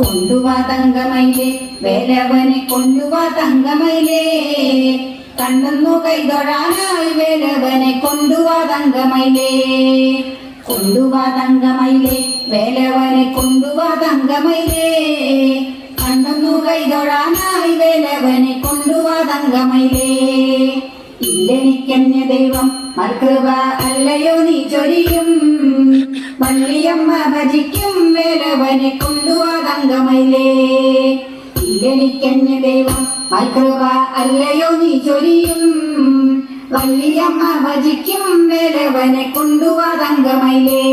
കൊണ്ടുവാ തങ്കമയിലേ വേലവനെ കൊണ്ടുവാ തങ്കമയിലേ കണ്ണൊന്നു കൈതൊഴാനായി വേലവനെ കൊണ്ടുവാ തങ്കമയിലേ കൊണ്ടുവാ തങ്കമയിലേ വേലവനെ കൊണ്ടുവാ തങ്കമയിലേ കണ്ണൊന്നു കൈതൊഴാനായി വേലവനെ കൊണ്ടുവാ തങ്കമയിലേ ഇല്ലെനിക്കന്യ ദൈവം മർക്കൃപ അല്ലയോ നീ ചൊരിയും. വള്ളിയമ്മ ഭജിക്കും വേലവനെ കൊണ്ടുവാ തങ്കമയിലേ. ഇല്ലെനിക്കന്യ ദൈവം മർക്കൃപ അല്ലയോ നീ ചൊരിയും. വള്ളിയമ്മ ഭജിക്കും വേലവനെ കൊണ്ടുവാ തങ്കമയിലേ.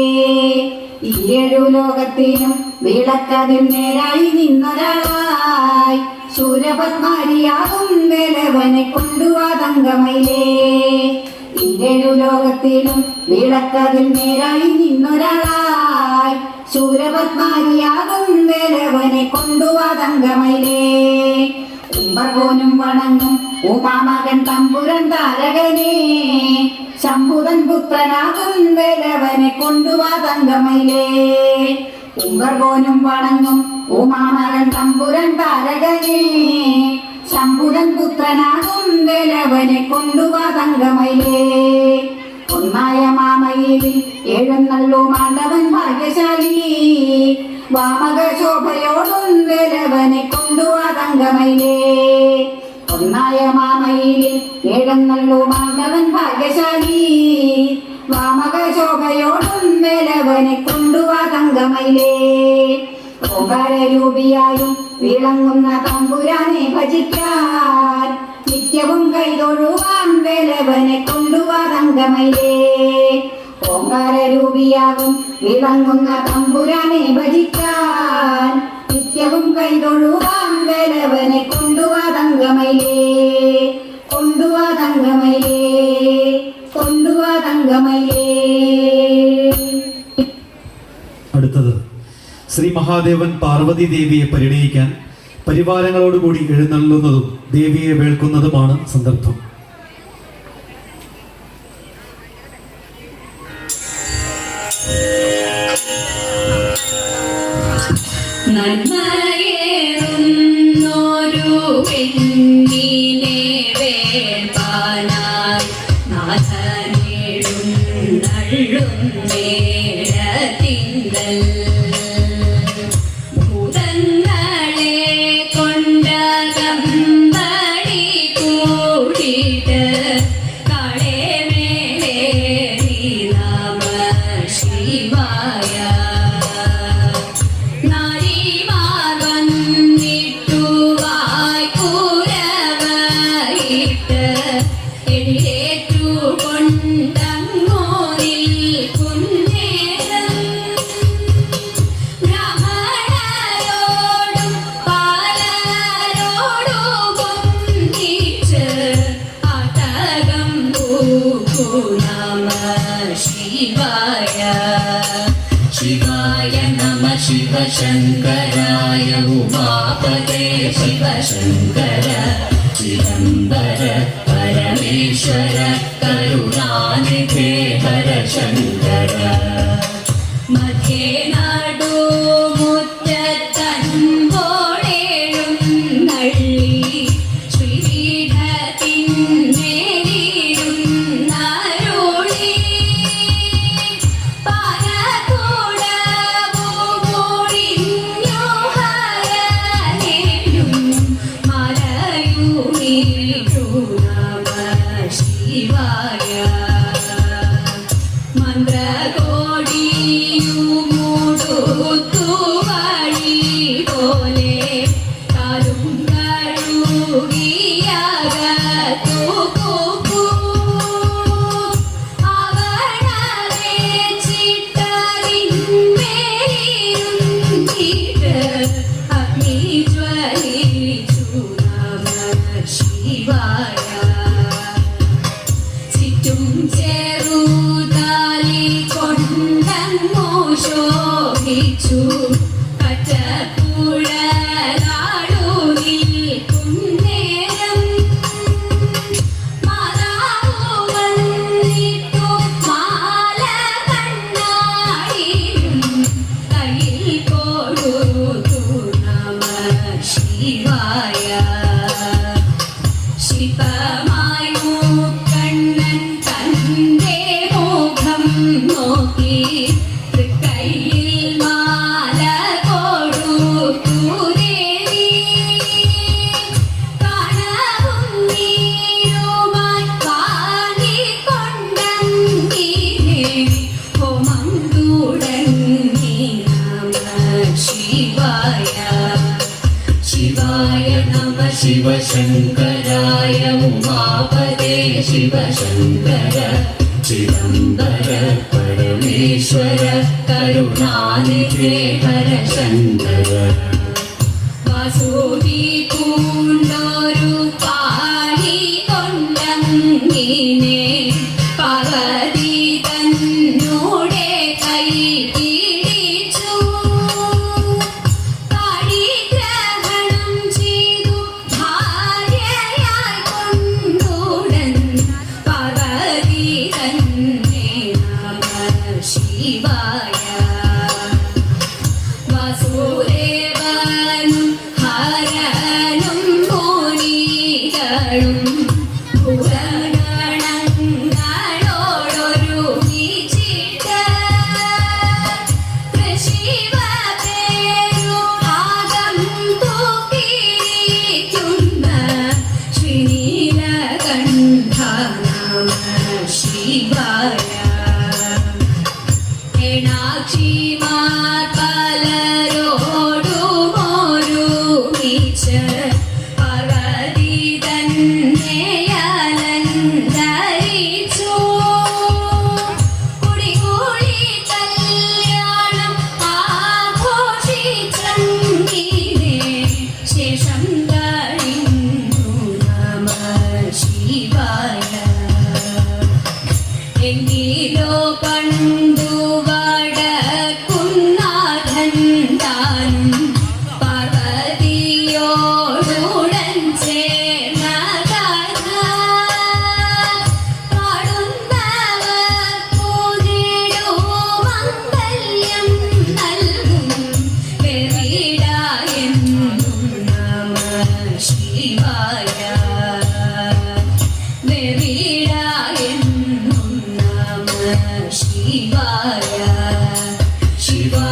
ഈ ഏഴു ലോകത്തിനും വിളക്കതിൽ നേരായി നിന്നൊരാളായി. ശൂരപത്മാരിയാകും വേലവനെ കൊണ്ടുവാ തങ്കമയിലേ. ഈ ഏഴു ലോകത്തിലും വിളക്കതിൽ നേരായി നിന്നൊരാളായി. ശൂരപത്മാരിയാകും വേലവനെ കൊണ്ടുവാ തങ്കമയിലേ കുംഭകോനും വണങ്ങും ഉമാമകൻ തമ്പുരൻ താരകനെ. ശംഭുതൻ പുത്രനാകും വേലവനെ കൊണ്ടുവാതങ്കമയിലേ കുംഭകോനും വണങ്ങും ഉമാമകൻ തമ്പുരൻ താരകനെ. ശംഭുതൻ പുത്രനാകും വേലവനെ കൊണ്ടുവാ തങ്കമയിലേ ഒന്നായ മാമയിൽ എഴുന്നള്ളു മാണ്ടവൻ ഭാഗ്യശാലി. വാമക ശോഭയോടും കൊണ്ടു തങ്കമയിലേ. ഒന്നായ മാമയിൽ എഴുന്നള്ളു മാണ്ടവൻ ഭാഗ്യശാലി. വാമക ശോഭയോടും കൊണ്ടു തങ്കമയിലേ. ഓകാരൂപിയായും വിളങ്ങുന്ന തമ്പുരാനെ ഭജിക്കാൻ നിത്യവും കൈതൊഴുവാൻ വേലവനെ കൊണ്ടുവാ തങ്കമയിലേ. ഓങ്കാരൂപിയാകും വിളങ്ങുന്ന തമ്പുരാനെ ഭജിക്കാൻ. നിത്യവും കൈതൊഴുവാൻ വേലവനെ കൊണ്ടുവാ തങ്കമയിലേ കൊണ്ടുവാ തങ്കമയിലേ കൊണ്ടുവാ തങ്കമയിലേ. അടുത്തത് ശ്രീ മഹാദേവൻ പാർവതി ദേവിയെ പരിണയിക്കാൻ പരിവാരങ്ങളോടുകൂടി എഴുന്നള്ളുന്നതും ദേവിയെ വേൾക്കുന്നതുമാണ് സന്ദർഭം. നന്മയേറുന്നൊരു പെണ്ണിനെ വേൾപ്പാനായി നാഥനേടും നള്ളും നേരത്തിങ്കൽ శివాయ. శివాయ నమ శివ శంకరాయ ఉమాపదే శివ శంకర చిదంబర పరమేశ్వర కరుణానిధే హర శంకర మధ్యేనా Andrade. ജനിച്ചു പച്ചപ്പുഴലാടൂരിൽ കുന്നേരം മാതാവോ വന്നിട്ടു മാല കണ്ണാടി കയ്യിൽ കൊടുത്തു നമ ശിവായ ശിപമായു കണ്ണൻ തന്റെ മോഹം നോക്കി ശിവശങ്കരായ ഉമാപദേ ശിവശങ്കര ചിദംബര Parameshwara കരുണാനിധേ Hara Shankara Ay. Chimar Pai.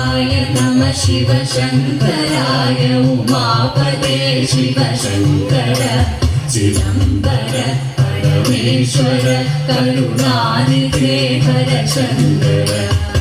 ശിവായ നമ ശിവശങ്കരായ ഉമാപദേ ശിവശങ്കര ചിദംബര പരമേശ്വര കരുണാനിധേ ഹരശങ്കര.